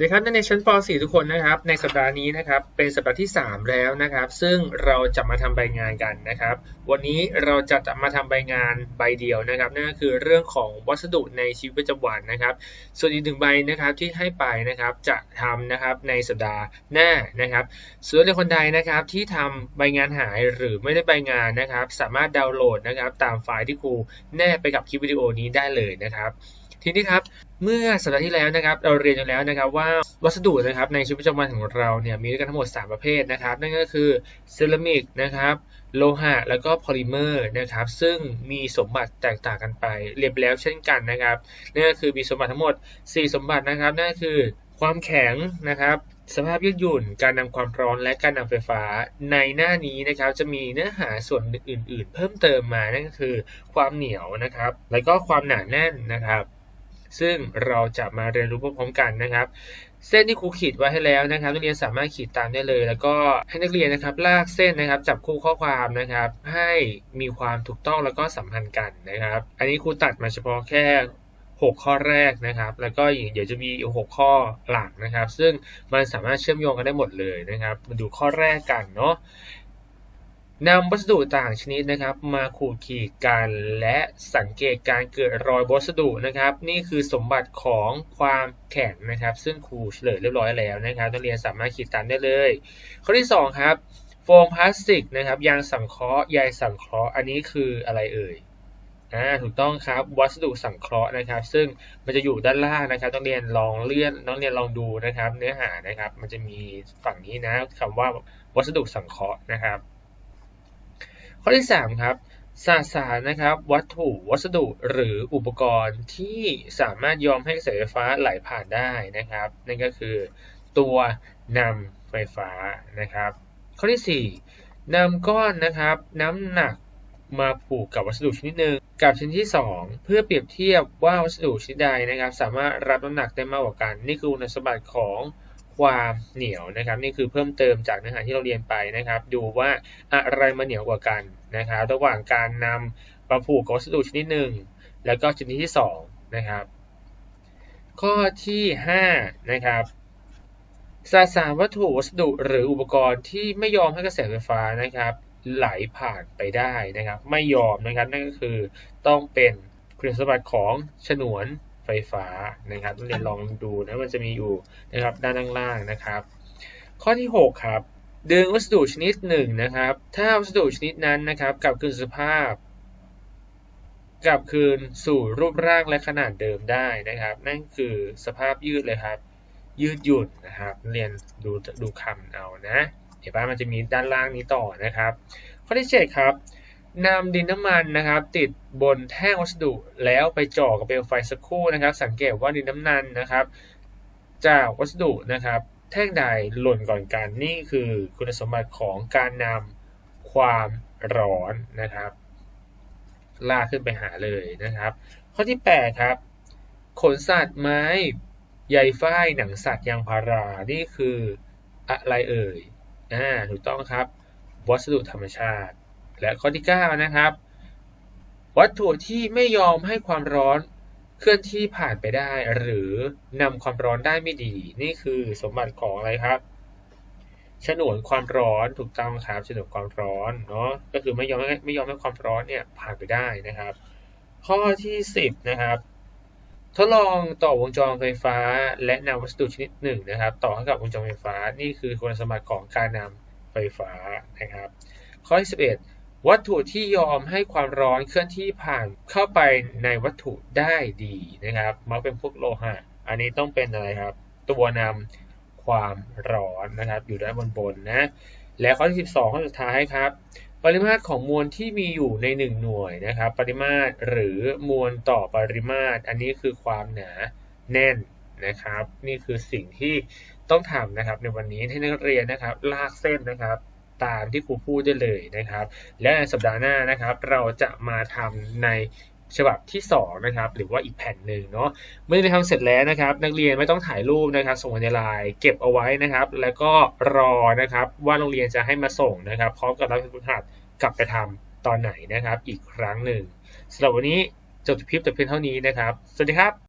สดีครับนักเรียนชั้นป .4 ทุกคนนะครับ ในสัปดาห์นี้นะครับเป็นสัปดาห์ที่ 3 แล้วนะครับ ซึ่งเราจะมาทำใบงานกันนะครับ วันนี้เราจะมาทำใบงานใบเดียวนะครับนั่นก็คือเรื่องของวัสดุในชีวิตประจำวันนะครับ ส่วนอีกหนึ่งใบนะครับที่ให้ไปนะครับจะทำนะครับในสัปดาห์หน้านะครับส่วนนักเรียนคนใดนะครับที่ทำใบงานหายหรือไม่ได้ใบงานนะครับ สามารถดาวน์โหลดนะครับตามไฟล์ที่ครูแนบไปกับคลิปวิดีโอนี้ได้เลยนะครับ ทีนี้ครับเมื่อสัปดาห์ที่แล้วนะครับเราเรียนกันแล้วนะครับว่าวัสดุนะครับในชีวิตประจำวันของเราเนี่ยมีด้วยกันทั้งหมด 3 ประเภทนะครับ นั่นก็คือเซรามิกนะครับโลหะแล้วก็พอลิเมอร์นะครับซึ่งมีสมบัติแตกต่างกันไป เรียบแล้วเช่นกันนะครับนั่นก็คือมีสมบัติทั้งหมด 4 สมบัตินะครับนั่นก็คือความแข็งนะครับสภาพยืดหยุ่น การนำความร้อนและการนำไฟฟ้าในหน้านี้นะครับจะมีเนื้อหาส่วนอื่น ๆ เพิ่มเติมมานั่นก็คือ ความเหนียวนะครับ แล้วก็ความหนาแน่นนะครับ ซึ่งเราจะมาเรียนรู้พร้อมๆกันนะครับ เส้นที่ครูขีดไว้ให้แล้วนะครับ นักเรียนสามารถขีดตามได้เลย แล้วก็ให้นักเรียนนะครับ ลากเส้นนะครับ จับคู่ข้อความนะครับ ให้มีความถูกต้องแล้วก็สัมพันธ์กันนะครับ อันนี้ครูตัดมาเฉพาะแค่ 6 ข้อแรกนะครับ แล้วก็เดี๋ยวจะมีอีก6ข้อหลักนะครับ ซึ่งมันสามารถเชื่อมโยงกันได้หมดเลยนะครับ มาดูข้อแรกกันเนาะ นำวัสดุต่างชนิดนะครับ มาขูดขีดกันและสังเกตการเกิดรอยวัสดุนะครับ นี่คือสมบัติของความแข็งนะครับ ซึ่งครูเฉลยเรียบร้อยแล้วนะครับนักเรียนสามารถขีดตามได้เลย ข้อที่ 2 ครับ โฟมพลาสติกนะครับยางสังเคราะห์ใยสังเคราะห์อันนี้คืออะไรเอ่ยอ่าถูกต้องครับวัสดุสังเคราะห์นะครับ ซึ่งมันจะอยู่ด้านล่างนะครับต้องเรียนลองเลื่อนน้องเรียนลองดูนะครับ เนื้อหานะครับ มันจะมีฝั่งนี้นะคำว่าวัสดุสังเคราะห์นะครับ ข้อที่ 3 ครับสสารนะครับ วัตถุวัสดุหรืออุปกรณ์ที่สามารถยอมให้กระแสไฟฟ้าไหลผ่านได้นะครับ นั่นก็คือตัวนำไฟฟ้านะครับ ข้อที่ 4นำก้อนนะครับ น้ำหนักมาผูกกับวัสดุชนิดหนึ่งกับชนิดที่ 2 เพื่อเปรียบเทียบว่าวัสดุชนิดใดนะครับ สามารถรับน้ำหนักได้มากกว่ากัน นี่คือคุณสมบัติของ ความเหนียวนะครับ นี่คือเพิ่มเติมจากเนื้อหาที่เราเรียนไปนะครับ ดูว่าอะไรมาเหนียวกว่ากันนะครับระหว่างการนำมาผูกกับวัสดุชนิดหนึ่งแล้วก็ชนิดที่2นะครับ ข้อที่5นะครับสสารวัตถุวัสดุหรืออุปกรณ์ที่ไม่ยอมให้กระแสไฟฟ้านะครับ ไหลผ่านไปได้นะครับ ไม่ยอมนะครับนั่นก็คือต้องเป็นคุณสมบัติของฉนวน ฟฟ้านะครับนักเรียนลองดูนะมันจะมีอยู่นะครับด้านล่างๆนะครับ ข้อที่ 6 ครับ ดึงวัสดุชนิดหนึ่งนะครับ ถ้าวัสดุชนิดนั้นนะครับกลับคืนสภาพกลับคืนสู่รูปร่างและขนาดเดิมได้นะครับ นั่นคือสภาพยืดเลยครับ ยืดหยุ่นนะครับ เรียนดูดูคำเอานะเดี๋ยวป้ามันจะมีด้านล่างนี้ต่อนะครับ ข้อที่ 7 ครับ นำดินน้ำมันนะครับ ติดบนแท่งวัสดุแล้วไปจ่อกับเปลวไฟสักครู่นะครับ สังเกตว่าดินน้ำมันนะครับ จากวัสดุนะครับ แท่งใดหล่นก่อนกันนี่คือคุณสมบัติของการนำความร้อนนะครับลากขึ้นไปหาเลยนะครับ ข้อที่ 8 ครับ ขนสัตว์ไม้ใยฝ้ายหนังสัตว์ยางพารานี่คืออะไรเอ่ยอ่าถูกต้องครับ วัสดุธรรมชาติ และข้อที่ 9 นะครับ วัตถุที่ไม่ยอมให้ความร้อนเคลื่อนที่ผ่านไปได้ หรือนำความร้อนได้ไม่ดี นี่คือสมบัติของอะไรครับฉนวนความร้อนถูกต้องครับฉนวนความร้อนเนาะก็คือไม่ยอมไม่ยอมให้ความร้อนเนี่ยผ่านไปได้นะครับ ข้อที่ 10 นะครับ ทดลองต่อวงจรไฟฟ้า และนำวัสดุชนิดหนึ่งนะครับ ต่อเข้กับวงจรไฟฟ้านี่คือคุณสมบัติของการนำไฟฟ้านะครับ ข้อที่11 วัตถุที่ยอมให้ความร้อนเคลื่อนที่ผ่านเข้าไปในวัตถุได้ดีนะครับ มักเป็นพวกโลหะ อันนี้ต้องเป็นอะไรครับ ตัวนำความร้อนนะครับ อยู่ด้านบนบนนะ และข้อที่12ข้อสุดท้ายครับ ปริมาตรของมวลที่มีอยู่ใน 1 หน่วยนะครับ ปริมาตรหรือมวลต่อปริมาตร อันนี้คือความหนาแน่นนะครับ นี่คือสิ่งที่ต้องทำนะครับ ในวันนี้ให้นักเรียนนะครับ ลากเส้นนะครับ ตามที่ครูพูดได้เลยนะครับ และในสัปดาห์หน้านะครับ เราจะมาทำในฉบับที่2นะครับหรือว่าอีกแผ่นหนึ่งเนาะเมื่อได้ทำเสร็จแล้วนะครับ นักเรียนไม่ต้องถ่ายรูปนะครับ ส่งในไลน์เก็บเอาไว้นะครับ แล้วก็รอนะครับว่าโรงเรียนจะให้มาส่งนะครับ พร้อมกับรับฝึกหัดกลับไปทำตอนไหนนะครับ อีกครั้งหนึ่งสำหรับวันนี้จบคลิปแต่เพียงเท่านี้นะครับ สวัสดีครับ